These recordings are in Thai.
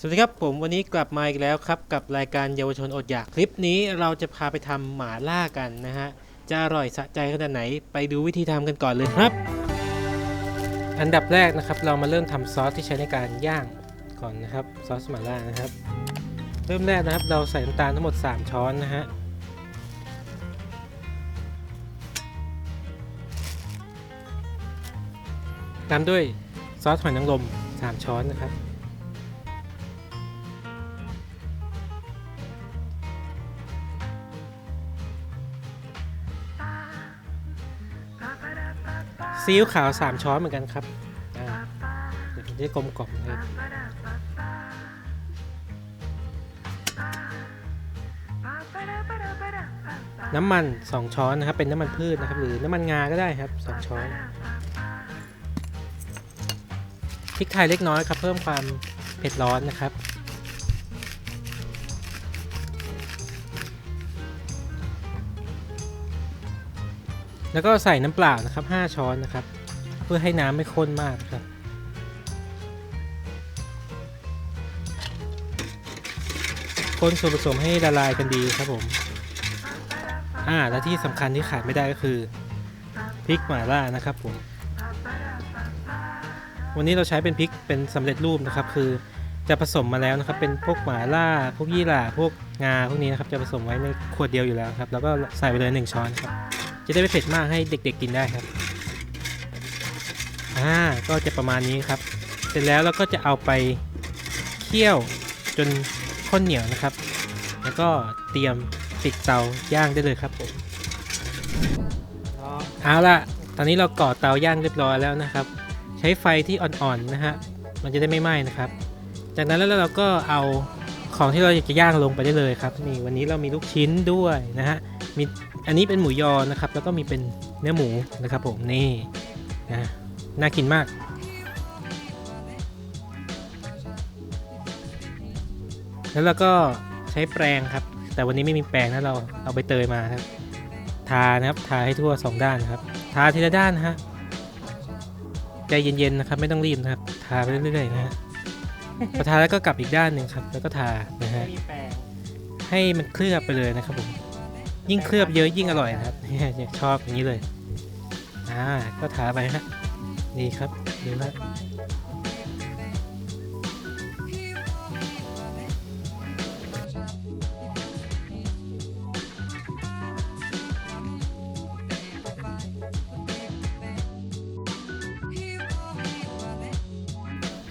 สวัสดีครับผมวันนี้กลับมาอีกแล้วครับ กับรายการเยาวชนอดอยากคลิปนี้เราจะพาไปทำหมาล่ากันนะฮะ จะอร่อยสะใจขนาดไหนไปดูวิธีทำกันก่อนเลยครับ อันดับแรกนะครับ เรามาเริ่มทำซอสที่ใช้ในการย่างก่อนนะครับซอสหมาล่านะครับ เริ่มแรกนะครับ เราใส่น้ำตาลทั้งหมด 3 ช้อนนะฮะตามด้วยซอสหอยนางรม3ช้อนนะครับ ซีอิ๊วขาว 3 ช้อนเหมือนกันครับอ่าเดี๋ยวมันจะได้กลมกล่อมนะครับน้ำมัน 2 ช้อนนะครับ เป็นน้ำมันพืชนะครับ หรือน้ำมันงาก็ได้ครับ 2 ช้อนพริกไทยเล็กน้อยครับ เพิ่มความเผ็ดร้อนนะครับ แล้วก็ใส่น้ำเปล่านะครับ 5 ช้อนนะครับ เพื่อให้น้ำไม่ข้นมากครับ คนส่วนผสมให้ละลายกันดีครับผม อ่า และที่สำคัญที่ขาดไม่ได้ก็คือพริกหม่าล่านะครับผม วันนี้เราใช้เป็นพริกเป็นสำเร็จรูปนะครับ คือจะผสมมาแล้วนะครับ เป็นพวกหม่าล่า พวกยี่หร่า พวกงา พวกนี้นะครับ จะผสมไว้ในขวดเดียวอยู่แล้วครับ แล้วก็ใส่ไปเลย 1 ช้อนครับ จะได้ไม่เผ็ดมากให้เด็ก ๆกินได้ครับอ่าก็จะประมาณนี้ครับ เสร็จแล้วเราก็จะเอาไปเคี่ยวจนข้นเหนียวนะครับ แล้วก็เตรียมปิดเตาย่างได้เลยครับผมเอาละตอนนี้เราก่อเตาย่างเรียบร้อยแล้วนะครับ ใช้ไฟที่อ่อนๆนะฮะมันจะได้ไม่ไหม้นะครับ จากนั้นแล้วเราก็เอาของที่เราอยากจะย่างลงไปได้เลยครับนี่วันนี้เรามีลูกชิ้นด้วยนะฮะ มีอันนี้เป็นหมูยอนะครับ แล้วก็มีเป็นเนื้อหมูนะครับผมนี่นะน่ากินมาก แล้วเราก็ใช้แปรงครับ แต่วันนี้ไม่มีแปรงนะเราเอาใบเตยมาครับ ทานะครับทาให้ทั่วสองด้านนะครับ ทาทีละด้านนะฮะใจเย็นๆนะครับไม่ต้องรีบนะครับ ทาไปเรื่อยๆนะฮะพอทาแล้วก็กลับอีกด้านหนึ่งครับ แล้วก็ทานะฮะให้มันเคลือบไปเลยนะครับผม ยิ่งเคลือบเยอะยิ่งอร่อยนะครับเนี่ยชอบอย่างนี้เลย อ่า ก็ทาไปฮะดีครับดีมาก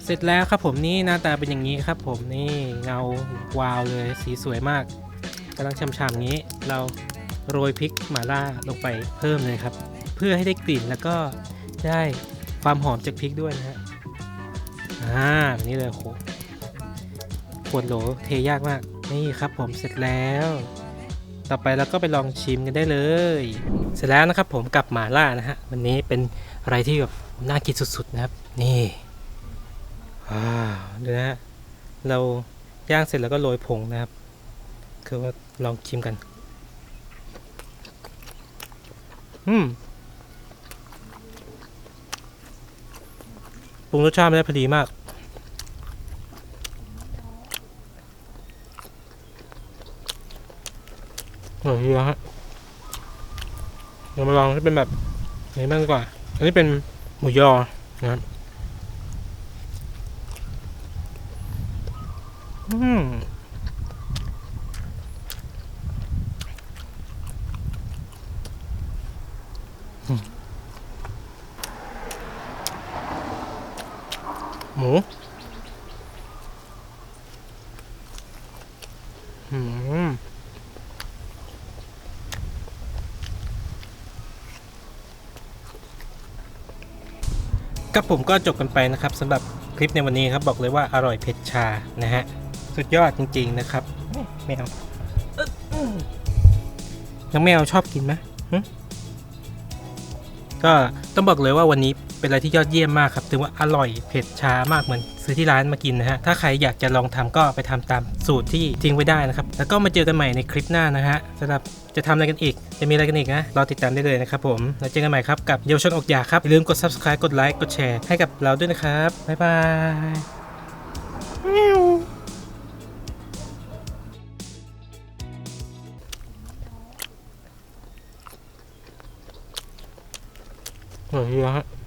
เสร็จแล้วครับผมนี่หน้าตาเป็นอย่างนี้ครับผมนี่เงาวาวเลยสีสวยมาก กำลังช่ำๆงนี้ เราโรยพริกหม่าล่าลงไปเพิ่มเลยครับ เพื่อให้ได้กลิ่นแล้วก็ได้ความหอมจากพริกด้วยนะฮะอ่าแบบนี้เลยโหขวดโหลเทยากมาก นี่ครับผมเสร็จแล้ว ต่อไปเราก็ไปลองชิมกันได้เลย เสร็จแล้วนะครับผมกับหม่าล่านะฮะวันนี้เป็นอะไรที่แบบน่ากินสุดๆนะครับ นี่ว้าวดูนะฮะเราย่างเสร็จแล้วก็โรยผงนะครับ คือว่า ลองชิมกัน อืมปรุงรสชาติไม่ได้พอดีมาก อร่อยดีฮะเรามาลองที่เป็นแบบนี้บ้างดีกว่า อันนี้เป็นหมูยอนะครับ อืม หมูอืมกับผมก็จบกันไปนะครับสำหรับคลิปในวันนี้ครับบอกเลยว่าอร่อยเผ็ดชานะฮะ สุดยอดจริง ๆ นะครับแมวยังแมวชอบกินไหม ก็ต้องบอกเลยว่าวันนี้เป็นอะไรที่ยอดเยี่ยมมากครับถือว่าอร่อยเผ็ดช้ามากเหมือนซื้อที่ร้านมากินนะฮะ ถ้าใครอยากจะลองทำก็ไปทำตามสูตรที่ทิ้งไว้ได้นะครับ แล้วก็มาเจอกันใหม่ในคลิปหน้านะฮะสำหรับจะทำอะไรกันอีก จะมีอะไรกันอีกนะ รอติดตามได้เลยนะครับผม แล้วเจอกันใหม่ครับกับเยาวชนออกอยากครับ อย่าลืมกด subscribe กดไลค์ กดแชร์ให้กับเราด้วยนะครับ บ๊ายบาย เฮ้ยฮะ